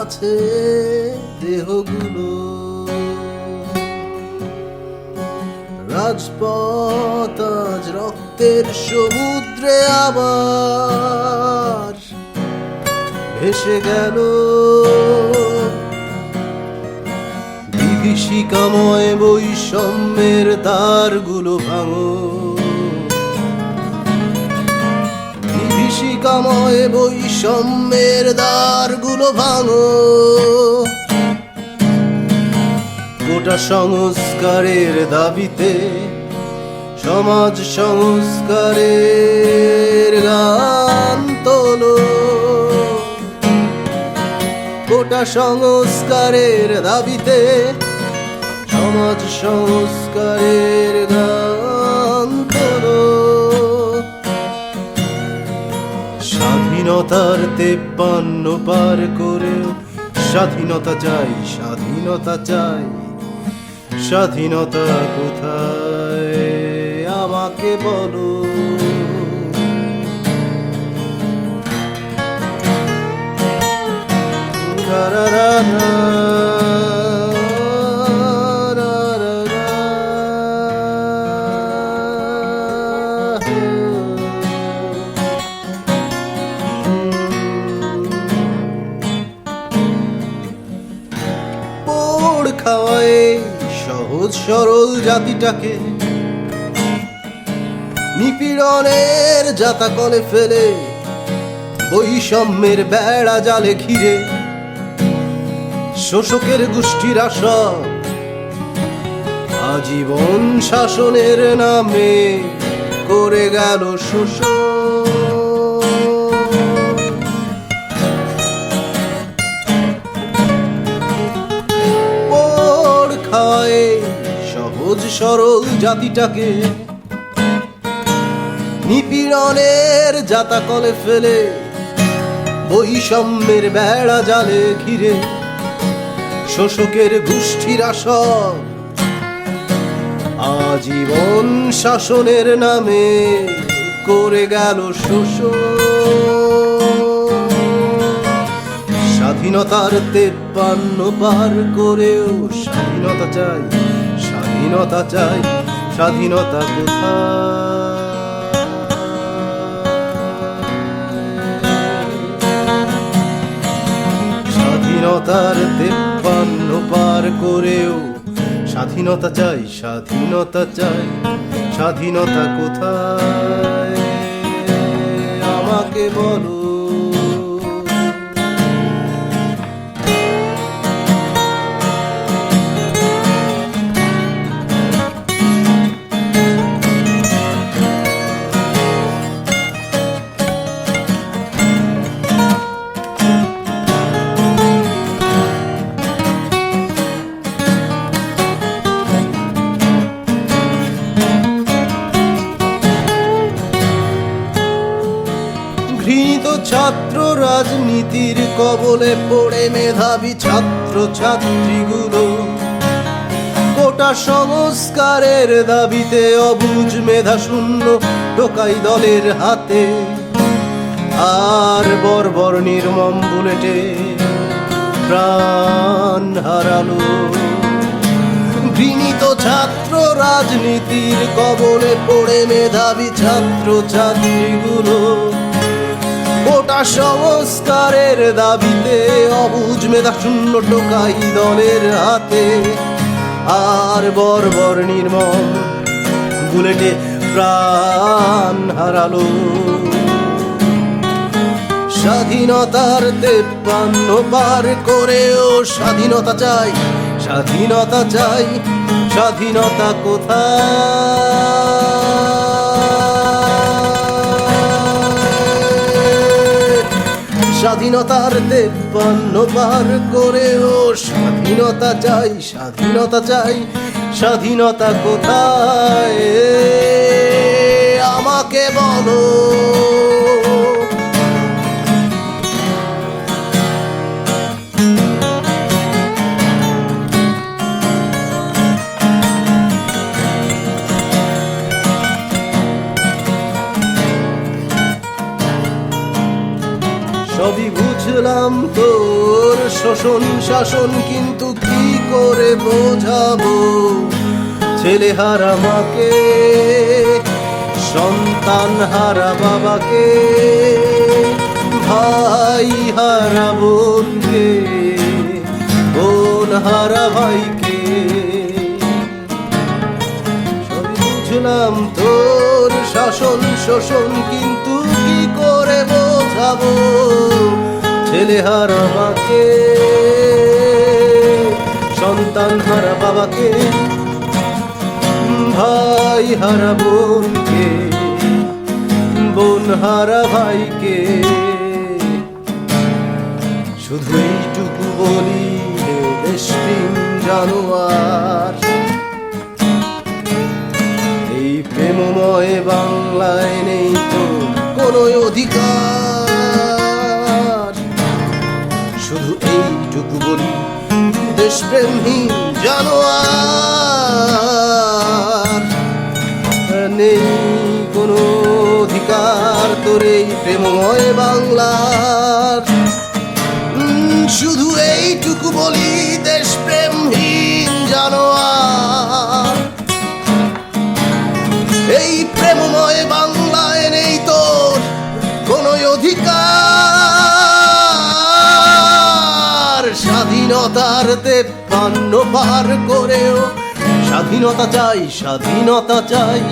আছে দেহগুলো। রাজপথ আজ রক্তের সমুদ্রে আবার ভেসে গেল। বিভীষিকাময় বৈষম্যের দ্বারগুলো ভাঙো। বিভীষিকাময় বৈষম্যের দ্বারগুলো ভাঙো। গোটা সংস্কারের দাবিতে সমাজ সংস্কারের গান তোলো। গোটা সংস্কারের দাবিতে সমাজ সংস্কারের গান স্বাধীনতার তেপ্পান্ন পার করে স্বাধীনতা চাই স্বাধীনতা চাই। স্বাধীনতা কোথায়? আমাকে বলো। রা রা রা। পোড় খাওয়ায় সহজ সরল জাতিটাকে। নিপীড়নের জাতাকলে ফেলে বৈষম্যের বেড়া জালে ঘিরে শোষকের গোষ্ঠীর আশা আজীবন শাসনের নামে করে গেল শোষণ। সরল জাতিটাকে। নিপীড়নের জাতাকলে ফেলে, বৈষম্যের বেড়া জালে ঘিরে, শোষকের গোষ্ঠীর আসর, আজীবন শাসনের নামে করে গেল শোষণ। স্বাধীনতার তেপ্পান্ন পার করেও স্বাধীনতা চাই। স্বাধীনতা চাই, স্বাধীনতা কোথায়? স্বাধীনতার তেপ্পান্ন পার করেও স্বাধীনতা চাই স্বাধীনতা চাই, স্বাধীনতা কোথায়? আমাকে বলো। ঘৃণিত ছাত্র রাজনীতির কবলে পড়ে মেধাবী ছাত্র ছাত্রীগুলো কোটা সংস্কারের দাবিতে অবুজ মেধা শূন্য টোকাই দলের হাতে। আর বর্বর নির্মম বুলেটে প্রাণ হারালো। ঘৃণিত ছাত্র রাজনীতির কবলে পড়ে মেধাবী ছাত্র ছাত্রীগুলো গোটা সংস্কারের দাবিতে অবুজ মেধা শূন্য টোকাই দলের হাতে। আর বর্বর নির্মম বুলেটে প্রাণ হারালো। স্বাধীনতার তেপ্পান্ন পার করেও স্বাধীনতা চাই স্বাধীনতা চাই, স্বাধীনতা কোথায়? স্বাধীনতার তেপ্পান্ন পার করেও স্বাধীনতা চাই স্বাধীনতা চাই স্বাধীনতা কোথায়? আমাকে বলো। সবই বুঝলাম তোর শোষণ শাসন, কিন্তু কি করে বোঝাবো? ছেলে হারা মাকে, সন্তান হারা বাবাকে, ভাই হারা বোনকে, বোন হারা ভাইকে। সবই বুঝলাম তোর শাসন, শোষণ, কিন্তু বোঝাবো ছেলে হারা মাকে সন্তান হারা বাবাকে, ভাই হারা বোনকে, বোন হারা ভাইকে। শুধু এইটুকু বলি দেশপ্রেম জানোয়ার, এই প্রেমময় বাংলায় নেই তো কোনো অধিকার। দেশপ্রেমহীন জানোয়ার। নেই কোনো অধিকার তোর এই প্রেমময় বাংলার। শুধু এইটুকু বলি দেশপ্রেমহীন স্বাধীনতার তেপ্পান্ন পার করেও স্বাধীনতা চাই স্বাধীনতা চাই।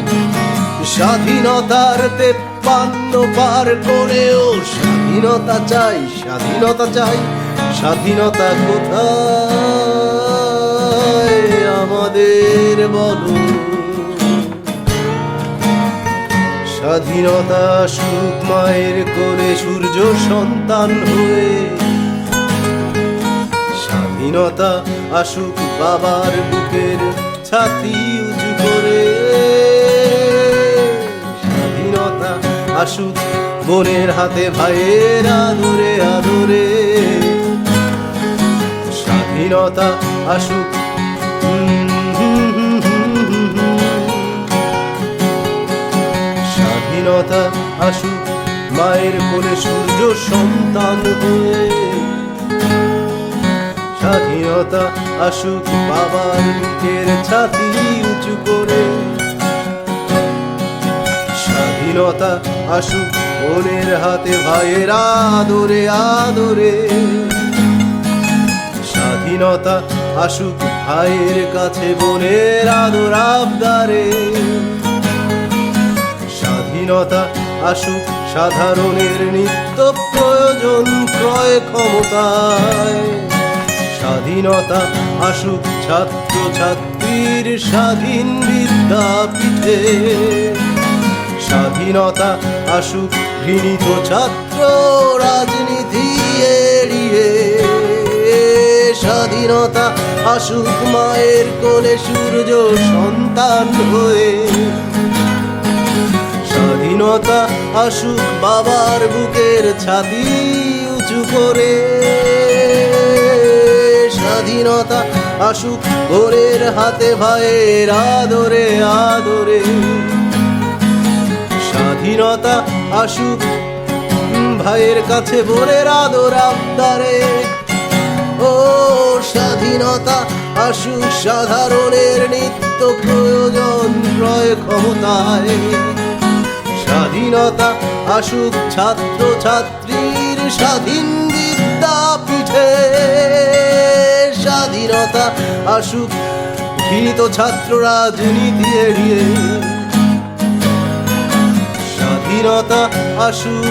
স্বাধীনতার তেপ্পান্ন পার করেও স্বাধীনতা চাই স্বাধীনতা চাই। স্বাধীনতা কোথায় আমাদের বলো? স্বাধীনতা সুখ মায়ের করে সূর্য সন্তান হয়ে স্বাধীনতা আসুক বাবার বুকের ছাতি উঁচু করে। স্বাধীনতা আসুক বোনের হাতে ভাইয়ের আদরে আদরে। স্বাধীনতা আসুক। স্বাধীনতা আসুক মায়ের কোলে সূর্য সন্তান হয়ে। স্বাধীনতা আসুক বাবার বুকের ছাতি উঁচু করে। স্বাধীনতা আসুক বোনের হাতে ভাইয়ের আদরে আদরে। স্বাধীনতা আসুক ভাইয়ের কাছে বোনের আদর, আবদারে। স্বাধীনতা আসুক সাধারণের নিত্য প্রয়োজন ক্রয় ক্ষমতায়। স্বাধীনতা আসুক ছাত্র ছাত্রীর স্বাধীন বিদ্যাপীঠে। স্বাধীনতা আসুক ঘৃণিত ছাত্র রাজনীতি এড়িয়ে। স্বাধীনতা আসুক মায়ের কোলে সূর্য সন্তান হয়ে। স্বাধীনতা আসুক বাবার বুকের ছাতি উঁচু করে। স্বাধীনতা আসুক বোনের হাতে ভাইয়ের আদরে আদরে। স্বাধীনতা আসুক ভাইয়ের কাছে বোনের আদর আবদারে। ও, স্বাধীনতা আসুক, সাধারণের নিত্য প্রয়োজন ক্রয় ক্ষমতায়। স্বাধীনতা আসুক ছাত্র ছাত্রীর স্বাধীন বিদ্যাপীঠে। কথা আসুক ভীত ছাত্র রাজনীতি এড়িয়ে। স্বাধীনতা আসুক।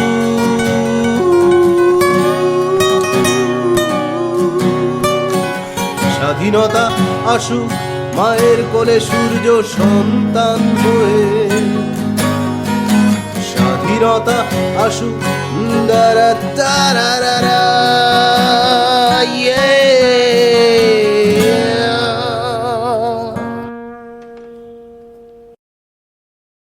স্বাধীনতা আসুক, মায়ের কোলে সূর্য সন্তান হয়ে। স্বাধীনতা আসুক তারা তারা ইয়ে